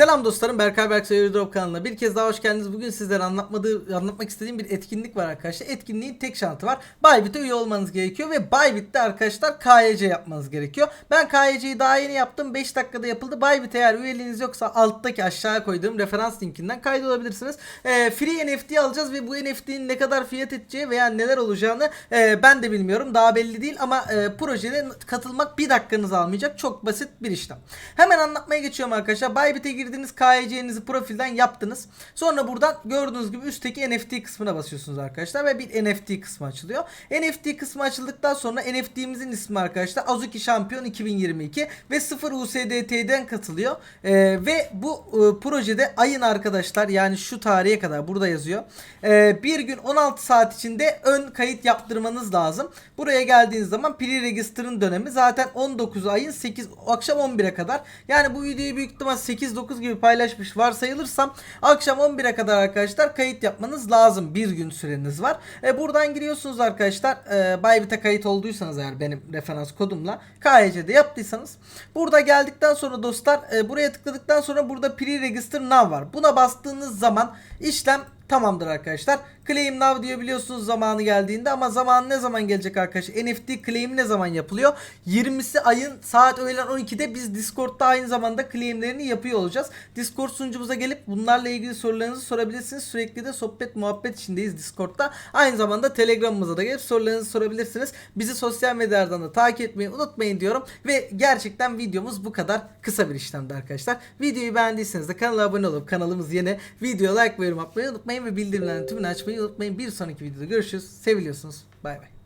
Selam dostlarım Berkay Berksoy Airdrop kanalına bir kez daha hoş geldiniz. Bugün sizlere anlatmadığı, anlatmak istediğim bir etkinlik var arkadaşlar. Etkinliğin tek şartı var. Bybit'e üye olmanız gerekiyor ve Bybit'te arkadaşlar KYC yapmanız gerekiyor. Ben KYC'yi daha yeni yaptım. 5 dakikada yapıldı. Bybit eğer üyeliğiniz yoksa alttaki aşağıya koyduğum referans linkinden kaydolabilirsiniz. Ee, free NFT alacağız ve bu NFT'nin ne kadar fiyat edeceği veya neler olacağını e, ben de bilmiyorum. Daha belli değil ama e, projede katılmak bir dakikanızı almayacak. Çok basit bir işlem. Hemen anlatmaya geçiyorum arkadaşlar. Bybit'e girdiniz KYC'nizi profilden yaptınız. Sonra buradan gördüğünüz gibi üstteki NFT kısmına basıyorsunuz arkadaşlar ve bir NFT kısmı açılıyor. NFT kısmı açıldıktan sonra NFT'mizin ismi arkadaşlar Azuki Şampiyon 2022 ve 0 USDT'den katılıyor. Ee, ve bu e, projede ayın arkadaşlar yani şu tarihe kadar burada yazıyor. Ee, bir gün 16 saat içinde ön kayıt yaptırmanız lazım. Buraya geldiğiniz zaman pre-register'ın dönemi zaten 19 ayın 8 akşam 11'e kadar. Yani bu videoyu büyük ihtimal 8-9 gibi paylaşmış varsayılırsam akşam 11'e kadar arkadaşlar kayıt yapmanız lazım. Bir gün süreniz var. E, buradan giriyorsunuz arkadaşlar. E, Bybit'e kayıt olduysanız eğer benim referans kodumla KYC'de yaptıysanız. Burada geldikten sonra dostlar e, buraya tıkladıktan sonra burada pre-register now var. Buna bastığınız zaman işlem tamamdır arkadaşlar. Claim now diyor biliyorsunuz zamanı geldiğinde ama zamanı ne zaman gelecek arkadaşlar? NFT claim ne zaman yapılıyor? 20'si ayın saat öğlen 12'de biz Discord'da aynı zamanda claimlerini yapıyor olacağız. Discord sunucumuza gelip bunlarla ilgili sorularınızı sorabilirsiniz. Sürekli de sohbet muhabbet içindeyiz Discord'da. Aynı zamanda Telegram'ımıza da gelip sorularınızı sorabilirsiniz. Bizi sosyal medyalardan da takip etmeyi unutmayın diyorum. Ve gerçekten videomuz bu kadar kısa bir işlemdi arkadaşlar. Videoyu beğendiyseniz de kanala abone olup kanalımız yeni video like ve yorum atmayı unutmayın ve bildirimlerin tümünü açmayı unutmayın. Bir sonraki videoda görüşürüz. Seviliyorsunuz. Bay bay.